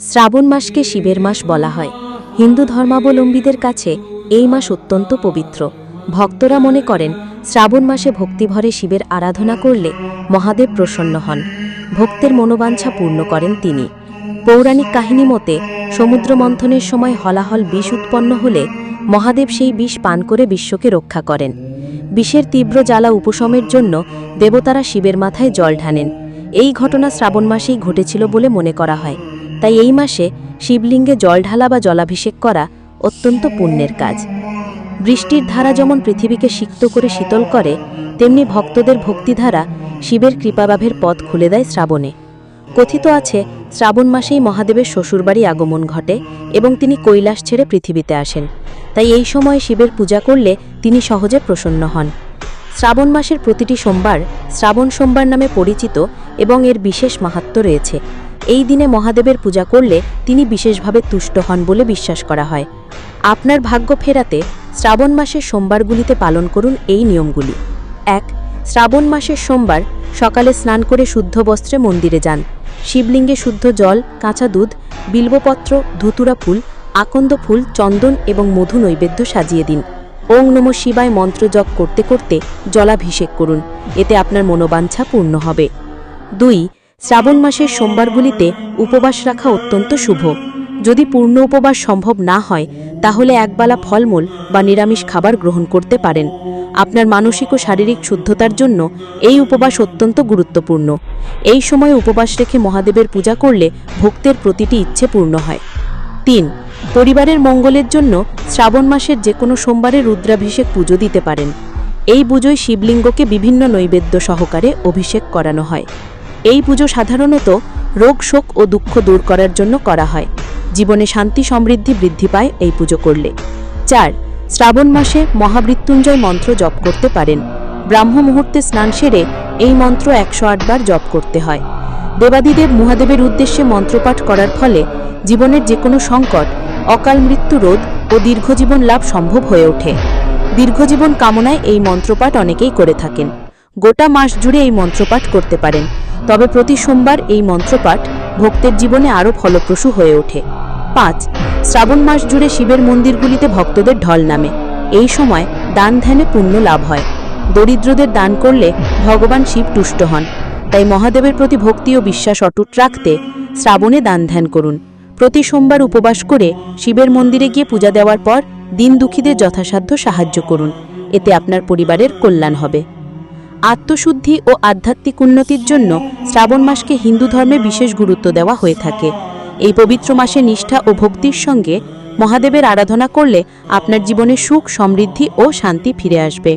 শ্রাবণ মাসকে শিবের মাস বলা হয়। হিন্দু ধর্মাবলম্বীদের কাছে এই মাস অত্যন্ত পবিত্র। ভক্তরা মনে করেন, শ্রাবণ মাসে ভক্তিভরে শিবের আরাধনা করলে মহাদেব প্রসন্ন হন। ভক্তের মনোবাঞ্ছা পূর্ণ করেন তিনি। পৌরাণিক কাহিনী মতে, সমুদ্র মন্থনের সময় হলাহল বিষ উৎপন্ন হলে মহাদেব সেই বিষ পান করে বিশ্বকে রক্ষা করেন। বিষের তীব্র জ্বালা উপশমের জন্য দেবতারা শিবের মাথায় জল ঢানেন এই ঘটনা শ্রাবণ মাসেই ঘটেছিল বলে মনে করা হয়। তাই এই মাসে শিবলিঙ্গে জল ঢালা বা জলাভিষেক করা অত্যন্ত পুণ্যের কাজ। বৃষ্টির ধারা যেমন পৃথিবীকে সিক্ত করে শীতল করে, তেমনি ভক্তদের ভক্তিধারা শিবের কৃপাবাভের পথ খুলে দেয় শ্রাবণে। কথিত আছে, শ্রাবণ মাসেই মহাদেবের শ্বশুরবাড়ি আগমন ঘটে এবং তিনি কৈলাস ছেড়ে পৃথিবীতে আসেন। তাই এই সময় শিবের পূজা করলে তিনি সহজে প্রসন্ন হন। শ্রাবণ মাসের প্রতিটি সোমবার শ্রাবণ সোমবার নামে পরিচিত এবং এর বিশেষ মাহাত্ম্য রয়েছে। এই দিনে মহাদেবের পূজা করলে তিনি বিশেষভাবে তুষ্ট হন বলে বিশ্বাস করা হয়। আপনার ভাগ্য ফেরাতে শ্রাবণ মাসের সোমবারগুলিতে পালন করুন এই নিয়মগুলি। এক, শ্রাবণ মাসের সোমবার সকালে স্নান করে শুদ্ধ বস্ত্রে মন্দিরে যান। শিবলিঙ্গে শুদ্ধ জল, কাঁচা দুধ, বিল্বপত্র, ধুতুরা ফুল, আকন্দ ফুল, চন্দন এবং মধু নৈবেদ্য সাজিয়ে দিন। ওং নম শিবায় মন্ত্র জপ করতে করতে জলাভিষেক করুন। এতে আপনার মনোবাঞ্ছা পূর্ণ হবে। দুই শ্রাবণ মাসের সোমবারগুলিতে উপবাস রাখা অত্যন্ত শুভ। যদি পূর্ণ উপবাস সম্ভব না হয়, তাহলে একবেলা ফলমূল বা নিরামিষ খাবার গ্রহণ করতে পারেন। আপনার মানসিক ও শারীরিক শুদ্ধতার জন্য এই উপবাস অত্যন্ত গুরুত্বপূর্ণ। এই সময় উপবাস রেখে মহাদেবের পূজা করলে ভক্তের প্রতিটি ইচ্ছে পূর্ণ হয়। তিন, পরিবারের মঙ্গলের জন্য শ্রাবণ মাসের যে কোনো সোমবারে রুদ্রাভিষেক পুজো দিতে পারেন। এই পুজোয় শিবলিঙ্গকে বিভিন্ন নৈবেদ্য সহকারে অভিষেক করানো হয়। এই পুজো সাধারণত রোগ, শোক ও দুঃখ দূর করার জন্য করা হয়। জীবনে শান্তি, সমৃদ্ধি বৃদ্ধি পায় এই পুজো করলে। চার, শ্রাবণ মাসে মহামৃত্যুঞ্জয় মন্ত্র জপ করতে পারেন। ব্রাহ্ম মুহূর্তে স্নান সেরে এই মন্ত্র একশো আটবার জপ করতে হয়। দেবাদিদেব মহাদেবের উদ্দেশ্যে মন্ত্রপাঠ করার ফলে জীবনের যে কোনো সংকট, অকাল মৃত্যু রোধ ও দীর্ঘজীবন লাভ সম্ভব হয়ে ওঠে। দীর্ঘজীবন কামনায় এই মন্ত্রপাঠ অনেকেই করে থাকেন। গোটা মাস জুড়ে এই মন্ত্রপাঠ করতে পারেন। তবে প্রতি সোমবার এই মন্ত্রপাঠ ভক্তের জীবনে আরও ফলপ্রসূ হয়ে ওঠে। পাঁচ, শ্রাবণ মাস জুড়ে শিবের মন্দিরগুলিতে ভক্তদের ঢল নামে। এই সময় দান ধ্যানে পুণ্য লাভ হয়। দরিদ্রদের দান করলে ভগবান শিব তুষ্ট হন। তাই মহাদেবের প্রতি ভক্তি ও বিশ্বাস অটুট রাখতে শ্রাবণে দান ধ্যান করুন। প্রতি সোমবার উপবাস করে শিবের মন্দিরে গিয়ে পূজা দেওয়ার পর দিন দুঃখীদের যথাসাধ্য সাহায্য করুন। এতে আপনার পরিবারের কল্যাণ হবে। আত্মশুদ্ধি ও আধ্যাত্মিক উন্নতির জন্য শ্রাবণ মাসকে হিন্দু ধর্মে বিশেষ গুরুত্ব দেওয়া হয়ে থাকে। এই পবিত্র মাসে নিষ্ঠা ও ভক্তির সঙ্গে মহাদেবের আরাধনা করলে আপনার জীবনে সুখ, সমৃদ্ধি ও শান্তি ফিরে আসবে।